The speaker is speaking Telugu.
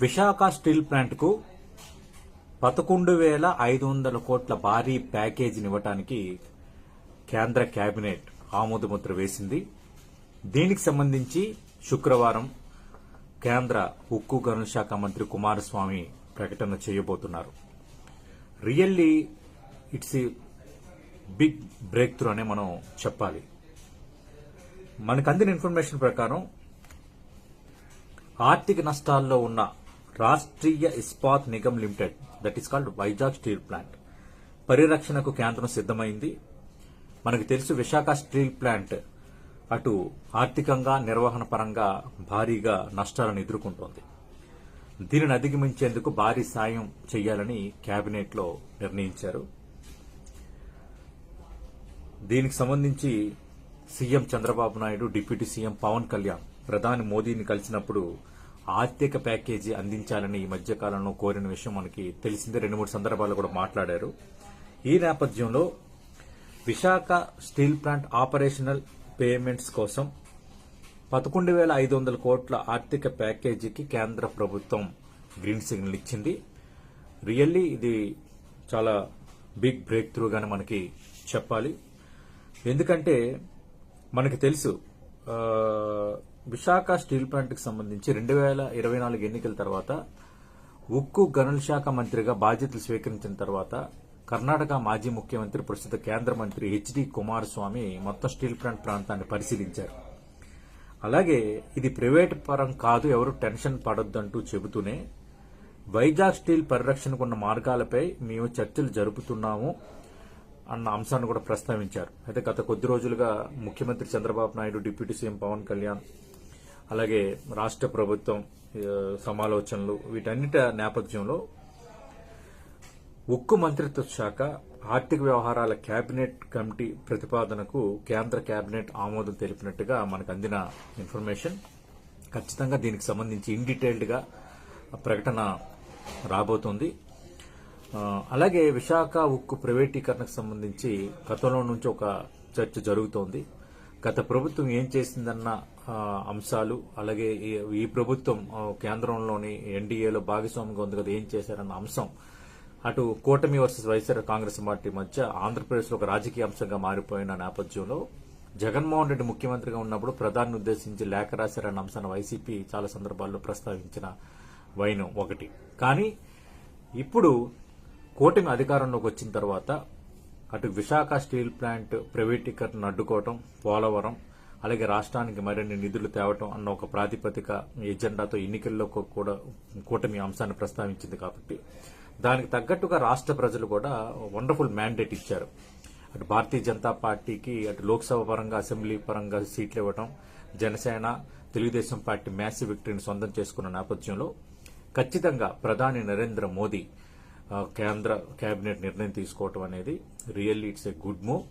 విశాఖ స్టీల్ ప్లాంట్కు పదకొండు వేల ఐదు వందల కోట్ల భారీ ప్యాకేజీని ఇవ్వటానికి కేంద్ర కేబినెట్ ఆమోదముద్ర వేసింది. దీనికి సంబంధించి శుక్రవారం కేంద్ర ఉక్కు గనుల శాఖ మంత్రి కుమారస్వామి ప్రకటన చేయబోతున్నారు. Really it's big breakthrough అనే మనం చెప్పాలి. మనకు అందిన ఇన్ఫర్మేషన్ ప్రకారం ఆర్థిక నష్టాల్లో ఉన్న Rashtriya Ispat Nigam limited that is called Vizag steel plant పరిరక్షణకు కేంద్రం సిద్దమైంది మనకు తెలుసు విశాఖ స్టీల్ ప్లాంట్ అటు ఆర్థికంగా నిర్వహణ పరంగా భారీగా నష్టాలను ఎదుర్కొంటోంది. దీనిని అధిగమించేందుకు భారీ సాయం చేయాలని కేబినెట్లో నిర్ణయించారు. దీనికి సంబంధించి CM Chandrababu Naidu deputy CM Pawan Kalyan ప్రధాని మోదీని కలిసినప్పుడు ఆర్థిక ప్యాకేజీ అందించాలని ఈ మధ్య కాలంలో కోరిన విషయం మనకి తెలిసిందే. రెండు మూడు సందర్భాల్లో కూడా మాట్లాడారు. ఈ నేపథ్యంలో Visakha steel plant operational payments కోసం పదకొండు వేల ఐదు వందల కోట్ల ఆర్థిక ప్యాకేజీకి కేంద్ర ప్రభుత్వం గ్రీన్ సిగ్నల్ ఇచ్చింది. రియల్లీ ఇది చాలా బిగ్ బ్రేక్ త్రూగానే మనకి చెప్పాలి. ఎందుకంటే మనకి తెలుసు విశాఖ స్టీల్ ప్లాంట్కి సంబంధించి రెండు వేల ఇరవై నాలుగు ఎన్నికల తర్వాత ఉక్కు గనుల శాఖ మంత్రిగా బాధ్యతలు స్వీకరించిన తర్వాత కర్ణాటక మాజీ ముఖ్యమంత్రి ప్రస్తుత కేంద్ర మంత్రి హెచ్డి కుమారస్వామి మొత్తం స్టీల్ ప్లాంట్ ప్రాంతాన్ని పరిశీలించారు. అలాగే ఇది ప్రైవేట్ పరం కాదు ఎవరు టెన్షన్ పడొద్దంటూ చెబుతూనే వైజాగ్ స్టీల్ పరిరక్షణకు ఉన్న మార్గాలపై మేము చర్చలు జరుపుతున్నాము అన్న అంశాన్ని కూడా ప్రస్తావించారు. అయితే గత కొద్ది రోజులుగా ముఖ్యమంత్రి చంద్రబాబు నాయుడు డిప్యూటీ సీఎం పవన్ కళ్యాణ్ అలాగే రాష్ట్ర ప్రభుత్వం సమాలోచనలు వీటన్నిటి నేపథ్యంలో ఉక్కు మంత్రిత్వ శాఖ ఆర్థిక వ్యవహారాల కేబినెట్ కమిటీ ప్రతిపాదనకు కేంద్ర కేబినెట్ ఆమోదం తెలిపినట్టుగా మనకు అందిన ఇన్ఫర్మేషన్. ఖచ్చితంగా దీనికి సంబంధించి ఇన్ ప్రకటన రాబోతోంది. అలాగే విశాఖ ఉక్కు ప్రైవేటీకరణకు సంబంధించి గతంలో నుంచి ఒక చర్చ జరుగుతోంది. గత ప్రభుత్వం ఏం చేసిందన్న అంశాలు అలాగే ఈ- ఈ ప్రభుత్వం కేంద్రంలోని ఎన్డీఏలో భాగస్వామిగా ఉంది కదా ఏం చేశారన్న అంశం. అటు కూటమి వర్సెస్ వైఎస్ఆర్ కాంగ్రెస్ పార్టీ మధ్య ఆంధ్రప్రదేశ్లో ఒక రాజకీయ అంశంగా మారిపోయిన నేపథ్యంలో జగన్మోహన్ రెడ్డి ముఖ్యమంత్రిగా ఉన్నప్పుడు ప్రధాని ఉద్దేశించి లేఖ రాశారన్న అంశాన్ని వైసీపీ చాలా సందర్భాల్లో ప్రస్తావించిన వైనం ఒకటి. కానీ ఇప్పుడు కూటమి అధికారంలోకి వచ్చిన తర్వాత అటు విశాఖ స్టీల్ ప్లాంట్ ప్రైవేటీకరణ అడ్డుకోవటం పోలవరం అలాగే రాష్ట్రానికి మరిన్ని నిధులు తేవటం అన్న ఒక ప్రాతిపదిక ఎజెండాతో ఎన్నికల్లో కూడా కూటమి అంశాన్ని ప్రస్తావించింది కాబట్టి. దానికి తగ్గట్టుగా రాష్ట్ర ప్రజలు కూడా వండర్ఫుల్ మ్యాండేట్ ఇచ్చారు. అటు భారతీయ జనతా పార్టీకి అటు లోక్సభ పరంగా అసెంబ్లీ పరంగా సీట్లు ఇవ్వటం జనసేన తెలుగుదేశం పార్టీ మ్యాసి విక్టరీని సొంతం చేసుకున్న నేపథ్యంలో ఖచ్చితంగా ప్రధాని నరేంద్ర మోదీ కేంద్ర కేబినెట్ నిర్ణయం తీసుకోవటం అనేది really it's a good move.